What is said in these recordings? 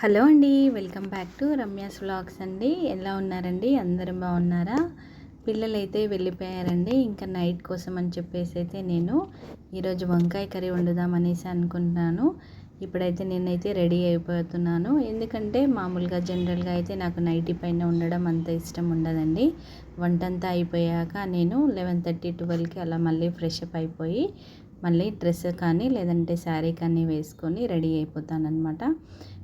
Hello అండి welcome back to Ramya's vlogs అండి. ఎలా ఉన్నారండి? అందరూ బాగున్నారా? పిల్లలైతే వెళ్ళిపోయారండి. ఇంకా నైట్ కోసం అని చెప్పేసి అయితే నేను ఈరోజు వంకాయ కర్రీ వండుదాం అనేసి అనుకుంటున్నాను. ఇప్పుడైతే నేనైతే రెడీ అయిపోతున్నాను. ఎందుకంటే మామూలుగా జనరల్గా అయితే నాకు నైటీ పైన ఉండడం అంత ఇష్టం ఉండదండి. వంటంతా అయిపోయాక నేను లెవెన్ థర్టీ ట్వెల్వ్కి అలా మళ్ళీ ఫ్రెష్ అప్ అయిపోయి మళ్ళీ డ్రెస్ కానీ లేదంటే శారీ కానీ వేసుకొని రెడీ అయిపోతానమాట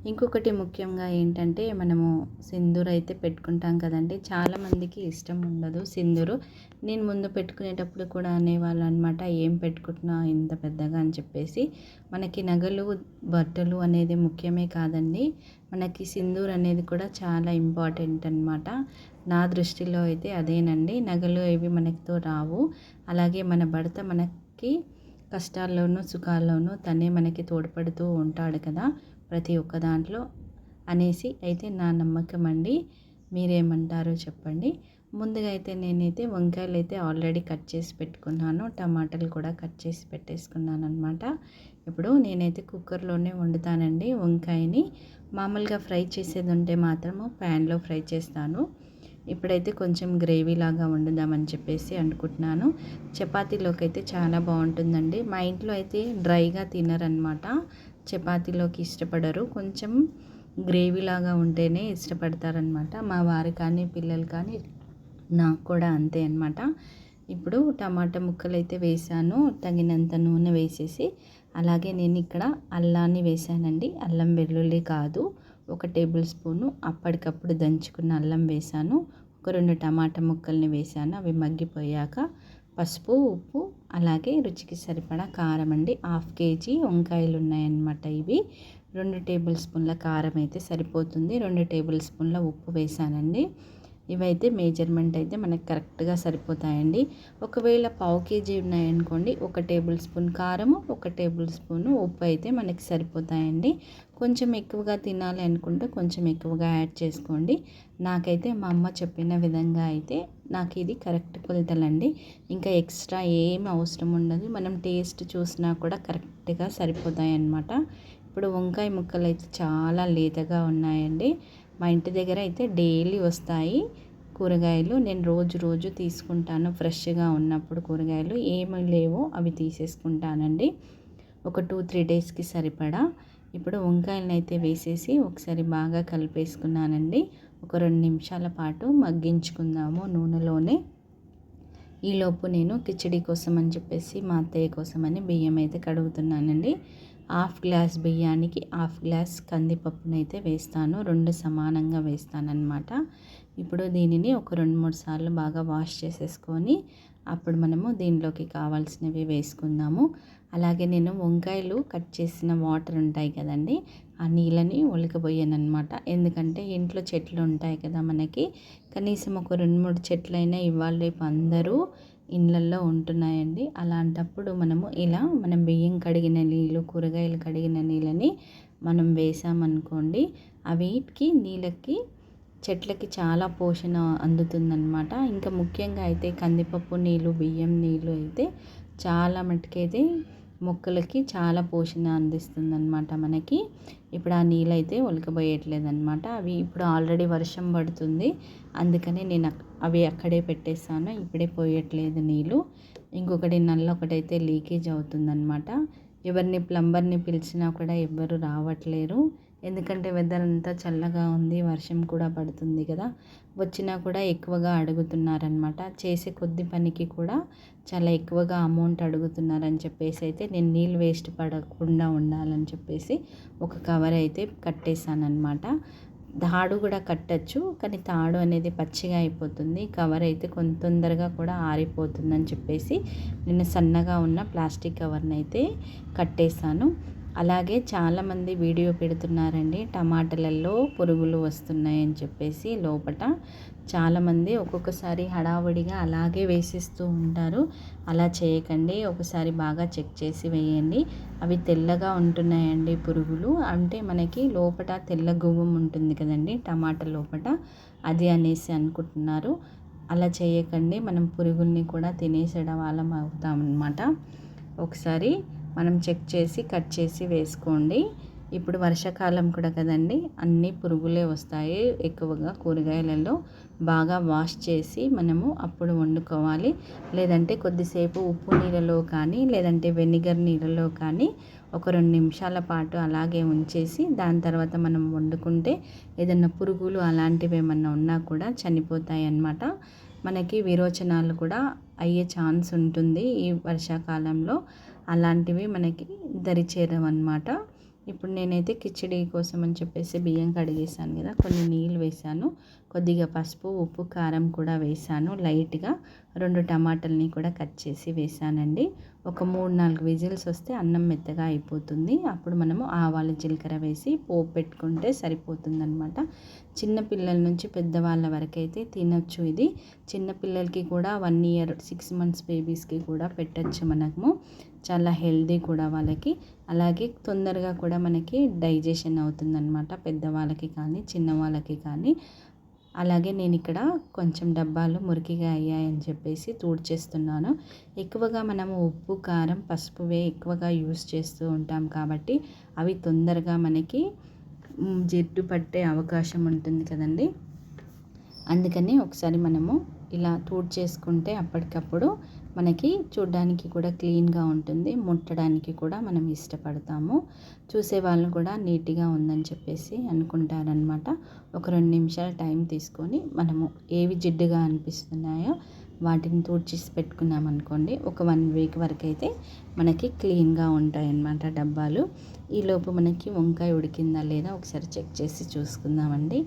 ఇంకొకటి ముఖ్యంగా ఏంటంటే మనము సింధూరు అయితే పెట్టుకుంటాం కదండి. చాలామందికి ఇష్టం ఉండదు సింధూరు. నేను ముందు పెట్టుకునేటప్పుడు కూడా అనేవాళ్ళు అనమాట ఏం పెట్టుకుంటున్నా ఇంత పెద్దగా? అని చెప్పేసి. మనకి నగలు బట్టలు అనేది ముఖ్యమే కాదండి. మనకి సింధూర్ అనేది కూడా చాలా ఇంపార్టెంట్ అనమాట నా దృష్టిలో అయితే అదేనండి. నగలు ఇవి మనకితో రావు. అలాగే మన భర్త మనకి కష్టాల్లోనూ సుఖాల్లోనూ తనే మనకి తోడ్పడుతూ ఉంటాడు కదా ప్రతి ఒక్క దాంట్లో అనేసి అయితే నా నమ్మకం అండి. మీరేమంటారో చెప్పండి. ముందుగా అయితే నేనైతే వంకాయలు అయితే ఆల్రెడీ కట్ చేసి పెట్టుకున్నాను. టమాటాలు కూడా కట్ చేసి పెట్టేసుకున్నాను అనమాట ఇప్పుడు నేనైతే కుక్కర్లోనే వండుతానండి వంకాయని. మామూలుగా ఫ్రై చేసేది ఉంటే మాత్రము ప్యాన్లో ఫ్రై చేస్తాను. ఇప్పుడైతే కొంచెం గ్రేవీ లాగా వండుదామని చెప్పేసి అనుకుంటున్నాను చపాతీలోకి అయితే చాలా బాగుంటుందండి. మా ఇంట్లో అయితే డ్రైగా తినరనమాట చపాతీలోకి ఇష్టపడరు. కొంచెం గ్రేవీ లాగా ఉంటేనే ఇష్టపడతారనమాట మా వారు కానీ పిల్లలు కానీ నాకు కూడా అంతే అనమాట ఇప్పుడు టమాటా ముక్కలు అయితే వేసాను తగినంత నూనె వేసేసి అలాగే నేను ఇక్కడ అల్లాన్ని వేసానండి అల్లం వెల్లుల్లి కాదు. ఒక టేబుల్ స్పూను అప్పటికప్పుడు దంచుకున్న అల్లం వేసాను. ఒక రెండు టమాటా ముక్కల్ని వేసాను. అవి మగ్గిపోయాక పసుపు ఉప్పు అలాగే రుచికి సరిపడా కారం అండి. హాఫ్ కేజీ వంకాయలు ఉన్నాయన్నమాట ఇవి. రెండు టేబుల్ స్పూన్ల కారం అయితే సరిపోతుంది. రెండు టేబుల్ స్పూన్ల ఉప్పు వేసానండి. ఇవైతే మేజర్మెంట్ అయితే మనకు కరెక్ట్గా సరిపోతాయండి. ఒకవేళ పావు కేజీ ఉన్నాయనుకోండి ఒక టేబుల్ స్పూన్ కారము ఒక టేబుల్ స్పూన్ ఉప్పు అయితే మనకి సరిపోతాయండి. కొంచెం ఎక్కువగా తినాలి అనుకుంటే కొంచెం ఎక్కువగా యాడ్ చేసుకోండి. నాకైతే మా అమ్మ చెప్పిన విధంగా అయితే నాకు ఇది కరెక్ట్ కొలతలండి. ఇంకా ఎక్స్ట్రా ఏమి అవసరం ఉండదు. మనం టేస్ట్ చూసినా కూడా కరెక్ట్గా సరిపోతాయి అన్నమాట ఇప్పుడు వంకాయ ముక్కలు అయితే చాలా లేతగా ఉన్నాయండి. మా ఇంటి దగ్గర అయితే డైలీ వస్తాయి కూరగాయలు. నేను రోజు రోజు తీసుకుంటాను. ఫ్రెష్గా ఉన్నప్పుడు కూరగాయలు ఏమి లేవో అవి తీసేసుకుంటానండి. ఒక టూ త్రీ డేస్కి సరిపడా. ఇప్పుడు వంకాయలను అయితే వేసేసి ఒకసారి బాగా కలిపేసుకున్నానండి. ఒక రెండు నిమిషాల పాటు మగ్గించుకుందాము నూనెలోనే. ఈలోపు నేను కిచడీ కోసం అని చెప్పేసి మా అత్తయ్య కోసమని బియ్యం అయితే కడుగుతున్నానండి. హాఫ్ గ్లాస్ బియ్యానికి హాఫ్ గ్లాస్ కందిపప్పునైతే వేస్తాను. రెండు సమానంగా వేస్తానన్నమాట. ఇప్పుడు దీనిని ఒక రెండు మూడు సార్లు బాగా వాష్ చేసేసుకొని అప్పుడు మనము దీనిలోకి కావాల్సినవి వేసుకుందాము. అలాగే నేను వంకాయలు కట్ చేసిన వాటర్ ఉంటాయి కదండి ఆ నీళ్ళని ఒలికబోయాను అనమాట ఎందుకంటే ఇంట్లో చెట్లు ఉంటాయి కదా మనకి కనీసం ఒక రెండు మూడు చెట్లైనా ఇవాళ రేపు అందరూ ఇళ్ళల్లో ఉంటున్నాయండి. అలాంటప్పుడు మనము ఇలా మనం బియ్యం కడిగిన నీళ్ళు కూరగాయలు కడిగిన నీళ్ళని మనం వేసామనుకోండి అవిటికి నీళ్ళకి చెట్లకి చాలా పోషణ అందుతుందన్నమాట. ఇంకా ముఖ్యంగా అయితే కందిపప్పు నీళ్ళు బియ్యం నీళ్ళు అయితే చాలా మటుకైతే మొక్కలకి చాలా పోషణ అందిస్తుందన్నమాట మనకి. ఇప్పుడు ఆ నీళ్ళు అయితే ఒలకబోయట్లేదు అనమాట అవి ఇప్పుడు ఆల్రెడీ వర్షం పడుతుంది. అందుకని నేను అవి అక్కడే పెట్టేస్తాను ఇప్పుడే పోయట్లేదు నీళ్ళు. ఇంకొకటి నల్ల ఒకటైతే లీకేజ్ అవుతుందన్నమాట. ఎవరిని ప్లంబర్ని పిలిచినా కూడా ఎవ్వరు రావట్లేరు. ఎందుకంటే వెదర్ అంతా చల్లగా ఉంది వర్షం కూడా పడుతుంది కదా. వచ్చినా కూడా ఎక్కువగా అడుగుతున్నారనమాట చేసే కొద్ది పనికి కూడా చాలా ఎక్కువగా అమౌంట్ అడుగుతున్నారని చెప్పేసి అయితే నేను నీళ్ళు వేస్ట్ పడకుండా ఉండాలని చెప్పేసి ఒక కవర్ అయితే కట్టేశానమాట తాడు కూడా కట్టచ్చు కానీ తాడు అనేది పచ్చిగా అయిపోతుంది. కవర్ అయితే కొంత తొందరగా కూడా ఆరిపోతుందని చెప్పేసి నేను సన్నగా ఉన్న ప్లాస్టిక్ కవర్ని అయితే కట్టేశాను. అలాగే చాలామంది వీడియో పెడుతున్నారండి. టమాటాలలో పురుగులు వస్తున్నాయని చెప్పేసి లోపల చాలామంది ఒక్కొక్కసారి హడావుడిగా అలాగే వేసిస్తూ ఉంటారు. అలా చేయకండి. ఒకసారి బాగా చెక్ చేసి వేయండి. అవి తెల్లగా ఉంటున్నాయండి పురుగులు. అంటే మనకి లోపల తెల్ల గువ్వం ఉంటుంది కదండి టమాటా లోపల అది అనేసి అనుకుంటున్నారు. అలా చేయకండి. మనం పురుగుల్ని కూడా తినేసడం వాళ్ళం అవుతామన్నమాట. ఒకసారి మనం చెక్ చేసి కట్ చేసి వేసుకోండి. ఇప్పుడు వర్షాకాలం కూడా కదండి. అన్ని పురుగులే వస్తాయి ఎక్కువగా కూరగాయలలో. బాగా వాష్ చేసి మనము అప్పుడు వండుకోవాలి. లేదంటే కొద్దిసేపు ఉప్పు నీళ్ళలో కానీ లేదంటే వెనిగర్ నీళ్ళలో కానీ ఒక రెండు నిమిషాల పాటు అలాగే ఉంచేసి దాని తర్వాత మనం వండుకుంటే ఏదన్నా పురుగులు అలాంటివి ఏమన్నా ఉన్నా కూడా చనిపోతాయి అన్నమాట మనకి విరోచనాలు కూడా అయ్యే ఛాన్స్ ఉంటుంది ఈ వర్షాకాలంలో. అలాంటివి మనకి దరిచేరవన్నమాట. ఇప్పుడు నేనైతే కిచిడి కోసం అని చెప్పేసి బియ్యం కడిగేసాను కదా కొన్ని నీళ్ళు వేసాను కొద్దిగా పసుపు ఉప్పు కారం కూడా వేసాను లైట్గా రెండు టమాటాలని కూడా కట్ చేసి వేసానండి ఒక మూడు నాలుగు విజిల్స్ వస్తే అన్నం మెత్తగా అయిపోతుంది. అప్పుడు మనము ఆవాలు జీలకర్ర వేసి పోపు పెట్టుకుంటే సరిపోతుందనమాట చిన్నపిల్లల నుంచి పెద్దవాళ్ళ వరకు అయితే తినొచ్చు ఇది. చిన్నపిల్లలకి కూడా వన్ ఇయర్ సిక్స్ మంత్స్ బేబీస్కి కూడా పెట్టచ్చు మనము. చాలా హెల్దీ కూడా వాళ్ళకి. అలాగే తొందరగా కూడా మనకి డైజెషన్ అవుతుందన్నమాట పెద్దవాళ్ళకి కానీ చిన్నవాళ్ళకి కానీ. అలాగే నేను ఇక్కడ కొంచెం డబ్బాలు మురికిగా అయ్యాయని చెప్పేసి తూడ్చేస్తున్నాను. ఎక్కువగా మనము ఉప్పు కారం పసుపువే ఎక్కువగా యూస్ చేస్తూ ఉంటాం కాబట్టి అవి తొందరగా మనకి జిడ్డు పట్టే అవకాశం ఉంటుంది కదండి. అందుకని ఒకసారి మనము ఇలా తూడ్ చేసుకుంటే అప్పటికప్పుడు మనకి చూడ్డానికి కూడా క్లీన్గా ఉంటుంది. ముట్టడానికి కూడా మనం ఇష్టపడతాము. చూసే వాళ్ళు కూడా నీట్గా ఉందని చెప్పేసి అనుకుంటారనమాట ఒక రెండు నిమిషాల టైం తీసుకొని మనము ఏవి జిడ్డుగా అనిపిస్తున్నాయో వాటిని తూడ్చేసి పెట్టుకున్నాం అనుకోండి ఒక వన్ వీక్ వరకు అయితే మనకి క్లీన్గా ఉంటాయన్నమాట డబ్బాలు. ఈలోపు మనకి వంకాయ ఉడికిందా లేదా ఒకసారి చెక్ చేసి చూసుకుందామండి.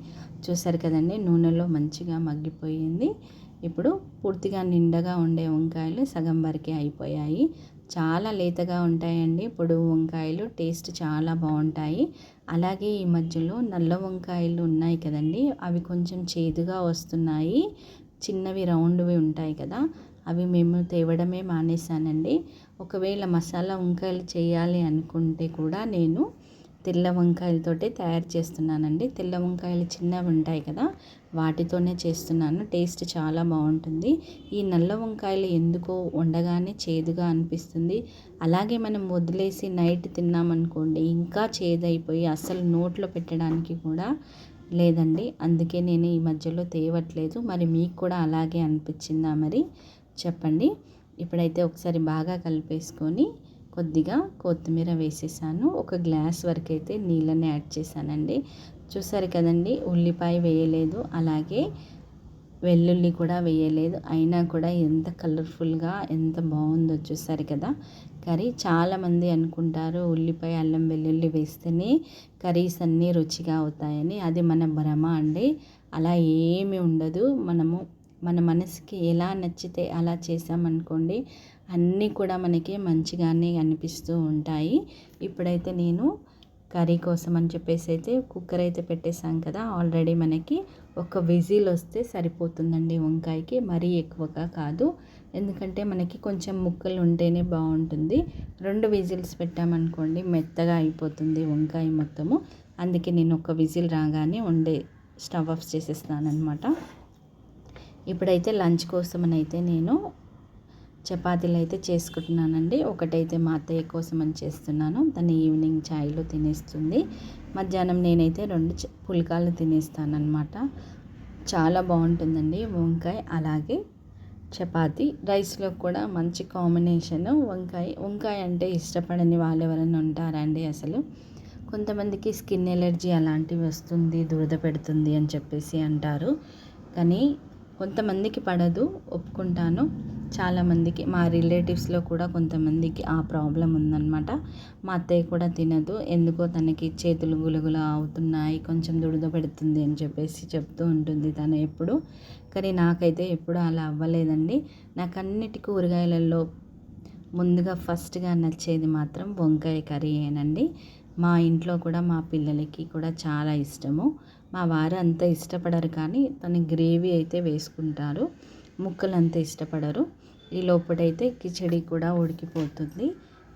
చూసారు కదండి నూనెలో మంచిగా మగ్గిపోయింది. ఇప్పుడు పూర్తిగా నిండగా ఉండే వంకాయలు సగం వరకే అయిపోయాయి. చాలా లేతగా ఉంటాయండి. పొడవు వంకాయలు టేస్ట్ చాలా బాగుంటాయి. అలాగే ఈ మధ్యలో నల్ల వంకాయలు ఉన్నాయి కదండి. అవి కొంచెం చేదుగా వస్తున్నాయి. చిన్నవి రౌండ్వి ఉంటాయి కదా. అవి మేము తేవడమే మానేశానండి. ఒకవేళ మసాలా వంకాయలు చేయాలి అనుకుంటే కూడా నేను తెల్ల వంకాయలతోటే తయారు చేస్తున్నానండి. తెల్ల వంకాయలు చిన్నవి ఉంటాయి కదా వాటితోనే చేస్తున్నాను. టేస్ట్ చాలా బాగుంటుంది. ఈ నల్ల వంకాయలు ఎందుకో వండగానే చేదుగా అనిపిస్తుంది. అలాగే మనం వదిలేసి నైట్ తిన్నామనుకోండి ఇంకా చేదైపోయి అసలు నోట్లో పెట్టడానికి కూడా లేదండి. అందుకే నేను ఈ మధ్యలో తేవట్లేదు. మరి మీకు కూడా అలాగే అనిపించిందా మరి? చెప్పండి. ఇప్పుడైతే ఒకసారి బాగా కలిపేసుకొని కొద్దిగా కొత్తిమీర వేసేసాను. ఒక గ్లాస్ వరకు అయితే నీళ్ళని యాడ్ చేశానండి. చూసారు కదండి ఉల్లిపాయ వేయలేదు అలాగే వెల్లుల్లి కూడా వేయలేదు. అయినా కూడా ఎంత కలర్ఫుల్గా ఎంత బాగుందో చూసారు కదా. కర్రీ చాలామంది అనుకుంటారు ఉల్లిపాయ అల్లం వెల్లుల్లి వేస్తేనే కర్రీస్ అన్నీ రుచిగా అవుతాయని. అది మన భ్రమ అండి. అలా ఏమీ ఉండదు. మనము మన మనసుకి ఎలా నచ్చితే అలా చేసామనుకోండి అన్నీ కూడా మనకి మంచిగానే అనిపిస్తూ ఉంటాయి. ఇప్పుడైతే నేను కర్రీ కోసం అని చెప్పేసి అయితే కుక్కర్ అయితే పెట్టేసాం కదా ఆల్రెడీ మనకి ఒక విజిల్ వస్తే సరిపోతుందండి వంకాయకి. మరీ ఎక్కువగా కాదు. ఎందుకంటే మనకి కొంచెం ముక్కలు ఉంటేనే బాగుంటుంది. రెండు విజిల్స్ పెట్టామనుకోండి మెత్తగా అయిపోతుంది వంకాయ మొత్తము. అందుకే నేను ఒక విజిల్ రాగానే ఉండే స్టవ్ ఆఫ్ చేసేస్తానమాట ఇప్పుడైతే లంచ్ కోసం అయితే నేను చపాతీలు అయితే చేసుకుంటున్నానండి. ఒకటైతే మా అత్తయ్య కోసం అని చేస్తున్నాను. తను ఈవినింగ్ ఛాయ్లో తినేస్తుంది. మధ్యాహ్నం నేనైతే రెండు పుల్కాలు తినేస్తానమాట చాలా బాగుంటుందండి వంకాయ. అలాగే చపాతి. రైస్లో కూడా మంచి కాంబినేషన్ వంకాయ. వంకాయ అంటే ఇష్టపడని వాళ్ళు ఎవరైనా ఉంటారండి అసలు. కొంతమందికి స్కిన్ ఎలర్జీ అలాంటివి వస్తుంది దురద పెడుతుంది అని చెప్పేసి అంటారు. కానీ కొంతమందికి పడదు ఒప్పుకుంటాను. చాలామందికి మా రిలేటివ్స్లో కూడా కొంతమందికి ఆ ప్రాబ్లం ఉందన్నమాట. మా అత్తయ్య కూడా తినదు. ఎందుకో తనకి చేతులు గులగుల అవుతున్నాయి కొంచెం దుడద పెడుతుంది అని చెప్పేసి చెప్తూ ఉంటుంది తను ఎప్పుడు. కానీ నాకైతే ఎప్పుడు అలా అవ్వలేదండి. నాకు అన్నిటి కూరగాయలలో ముందుగా ఫస్ట్గా నచ్చేది మాత్రం వంకాయ కర్రీ ఏనండి. మా ఇంట్లో కూడా మా పిల్లలకి కూడా చాలా ఇష్టము. మా వారు అంత ఇష్టపడరు కానీ తను గ్రేవీ అయితే వేసుకుంటారు. ముక్కలు అంత ఇష్టపడరు. ఈ లోపటైతే కిచడి కూడా ఉడికిపోతుంది.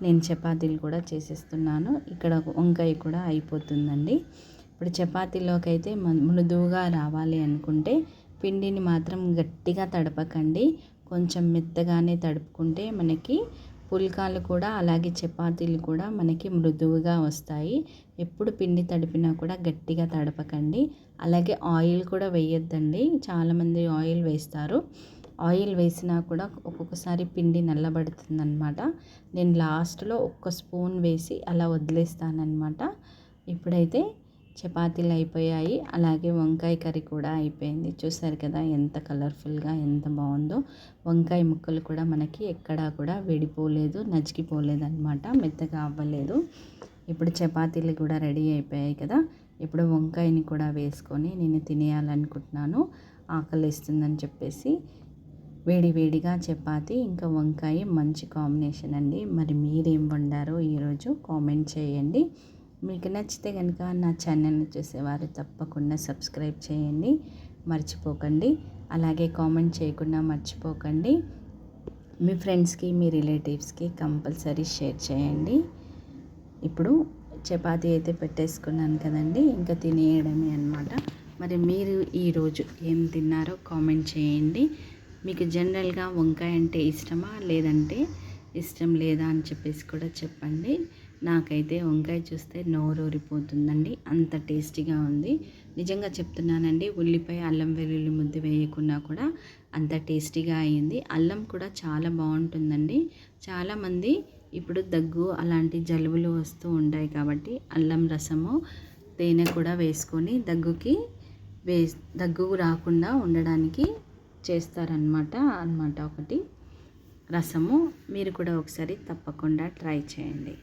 నేను చపాతీలు కూడా చేసేస్తున్నాను. ఇక్కడ వంకాయ కూడా అయిపోతుందండి. ఇప్పుడు చపాతీలోకి అయితే మృదువుగా రావాలి అనుకుంటే పిండిని మాత్రం గట్టిగా తడపకండి. కొంచెం మెత్తగానే తడుపుకుంటే మనకి పుల్కాలు కూడా అలాగే చపాతీలు కూడా మనకి మృదువుగా వస్తాయి. ఎప్పుడు పిండి తడిపినా కూడా గట్టిగా తడపకండి. అలాగే ఆయిల్ కూడా వేయొద్దండి. చాలామంది ఆయిల్ వేస్తారు. ఆయిల్ వేసినా కూడా ఒక్కొక్కసారి పిండి నల్లబడుతుందనమాట నేను లాస్ట్లో ఒక్క స్పూన్ వేసి అలా వదిలేస్తానమాట ఇప్పుడైతే చపాతీలు అయిపోయాయి. అలాగే వంకాయ కర్రీ కూడా అయిపోయింది. చూసారు కదా ఎంత కలర్ఫుల్గా ఎంత బాగుందో. వంకాయ ముక్కలు కూడా మనకి ఎక్కడా కూడా విడిపోలేదు నచ్చికిపోలేదు అనమాట మెత్తగా అవ్వలేదు. ఇప్పుడు చపాతీలు కూడా రెడీ అయిపోయాయి కదా. ఇప్పుడు వంకాయని కూడా వేసుకొని నేను తినేయాలనుకుంటున్నాను. ఆకలి ఇస్తుందని చెప్పేసి వేడి వేడిగా చపాతి ఇంకా వంకాయ మంచి కాంబినేషన్ అండి. మరి మీరేం వండారో ఈరోజు కామెంట్ చేయండి. మీకు నచ్చితే కనుక నా ఛానల్ని చూసేవారు తప్పకుండా సబ్స్క్రైబ్ చేయండి మర్చిపోకండి. అలాగే కామెంట్ చేయకుండా మర్చిపోకండి. మీ ఫ్రెండ్స్కి మీ రిలేటివ్స్కి కంపల్సరీ షేర్ చేయండి. ఇప్పుడు చపాతీ అయితే పెట్టేసుకున్నాను కదండి ఇంకా తినేయడమే అనమాట మరి మీరు ఈరోజు ఏం తిన్నారో కామెంట్ చేయండి. మీకు జనరల్గా వంకాయ అంటే ఇష్టమా లేదంటే ఇష్టం లేదా అని చెప్పేసి కూడా చెప్పండి. నాకైతే వంకాయ చూస్తే నోరూరిపోతుందండి. అంత టేస్టీగా ఉంది. నిజంగా చెప్తున్నానండి ఉల్లిపాయ అల్లం వెల్లుల్లి ముద్ద వేయకున్నా కూడా అంత టేస్టీగా అయింది. అల్లం కూడా చాలా బాగుంటుందండి. చాలామంది ఇప్పుడు దగ్గు అలాంటి జలుబులు వస్తూ ఉంటాయి కాబట్టి అల్లం రసము తేనె కూడా వేసుకొని దగ్గుకి వే దగ్గు రాకుండా ఉండడానికి చేస్తారనమాట అనమాట ఒకటి. రసము మీరు కూడా ఒకసారి తప్పకుండా ట్రై చేయండి.